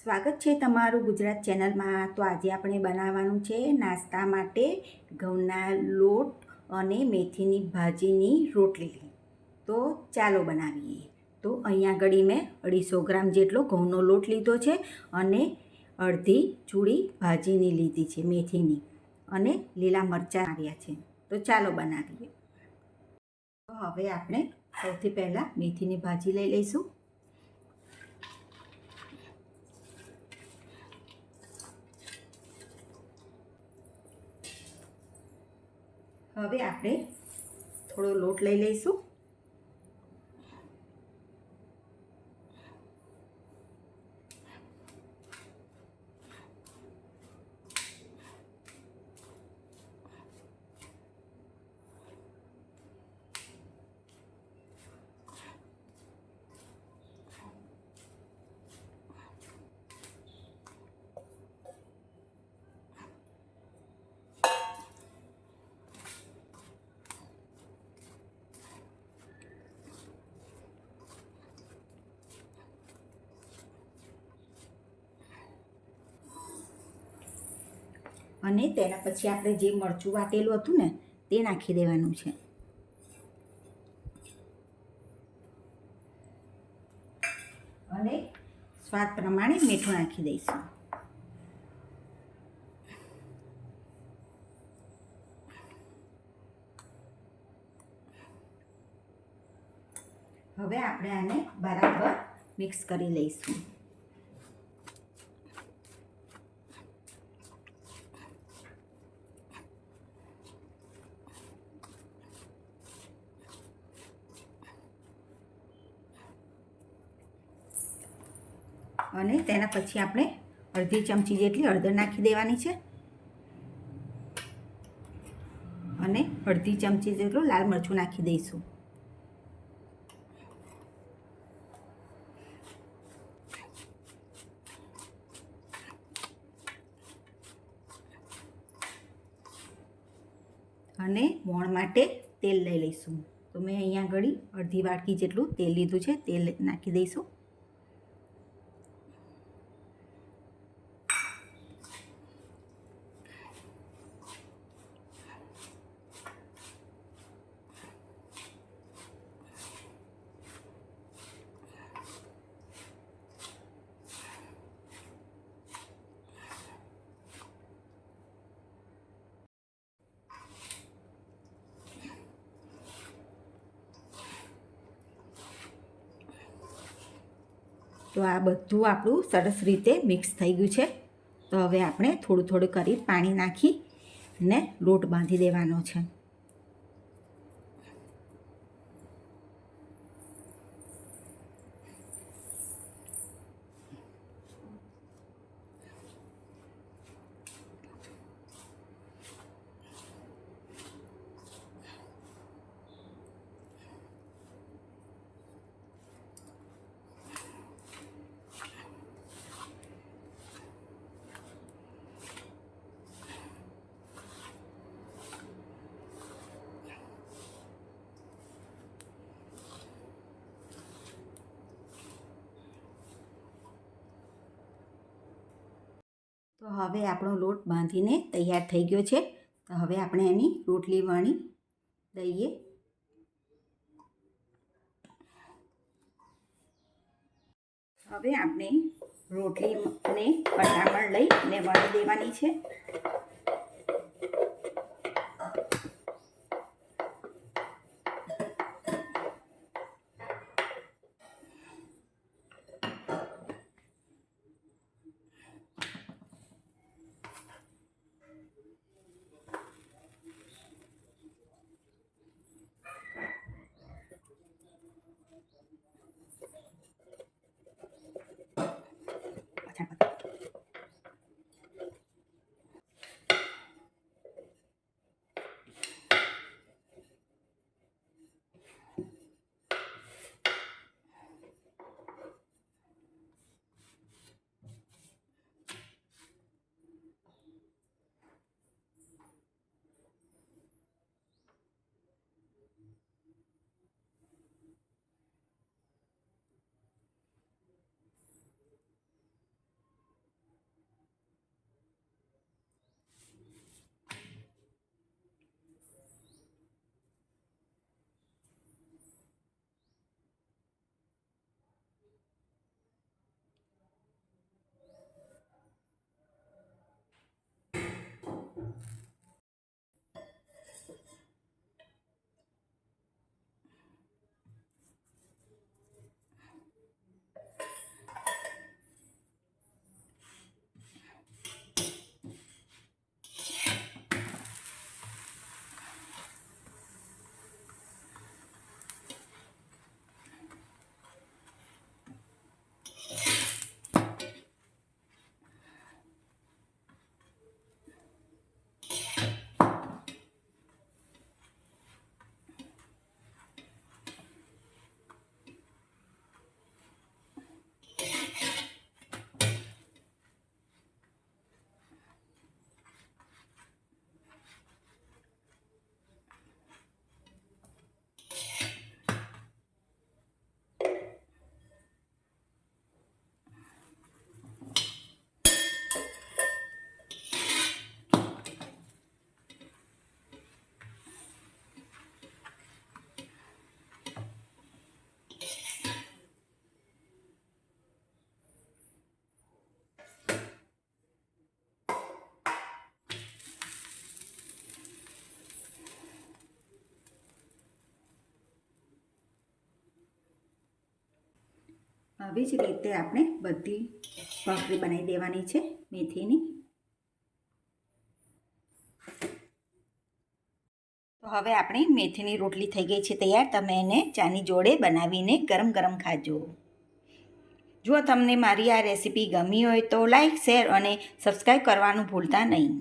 સ્વાગત છે તમારું ગુજરાત ચેનલમાં. તો આજે આપણે બનાવવાનું છે નાસ્તા માટે ઘઉંના લોટ અને મેથીની ભાજીની રોટલી. તો ચાલો બનાવીએ. તો અહીંયા ઘડી મેં અઢીસો ગ્રામ જેટલો ઘઉંનો લોટ લીધો છે અને અડધી ચૂડી ભાજીની લીધી છે મેથીની અને લીલા મરચાં આવ્યા છે. તો ચાલો બનાવીએ. તો હવે આપણે સૌથી પહેલાં મેથીની ભાજી લઈ લઈશું. હવે આપણે થોડો લોટ લઈ લઈશું. અને તેના પછી આપણે જે મરચું વાટેલું હતું ને, તે નાખી દેવાનું છે. અને સ્વાદ પ્રમાણે મીઠું નાખી દઈશું. હવે આપણે આને બરાબર મિક્સ કરી લઈશું. અને તેના પછી આપણે અડધી ચમચી જેટલી હળદર નાખી દેવાની છે. અને અડધી ચમચી જેટલું લાલ મરચું નાખી દઈશું. અને મોણ માટે તેલ લઈ લઈશું. તો મેં અહીંયા આગળ અડધી વાટકી જેટલું તેલ લીધું છે, તેલ નાખી દઈશું. તો આ બધું આપણું સરસ રીતે મિક્સ થઈ ગયું છે. તો હવે આપણે થોડું થોડું કરી પાણી નાખી ને લોટ બાંધી દેવાનો છે. તો હવે આપણો લોટ બાંધીને તૈયાર થઈ ગયો છે. તો હવે આપણે એની રોટલી વણી દઈએ હવે આપણે રોટલીને પટામણ લઈ અને વણી દેવાની છે. આવી જ રીતે આપણે બધી ભાખરી બનાવી દેવાની છે મેથીની. તો હવે આપણી મેથીની રોટલી થઈ ગઈ છે તૈયાર. તમે એને ચાની જોડે બનાવીને ગરમ ગરમ ખાજો. જો તમને મારી આ રેસીપી ગમી હોય તો લાઈક, શેર અને સબસ્ક્રાઈબ કરવાનું ભૂલતા નહીં.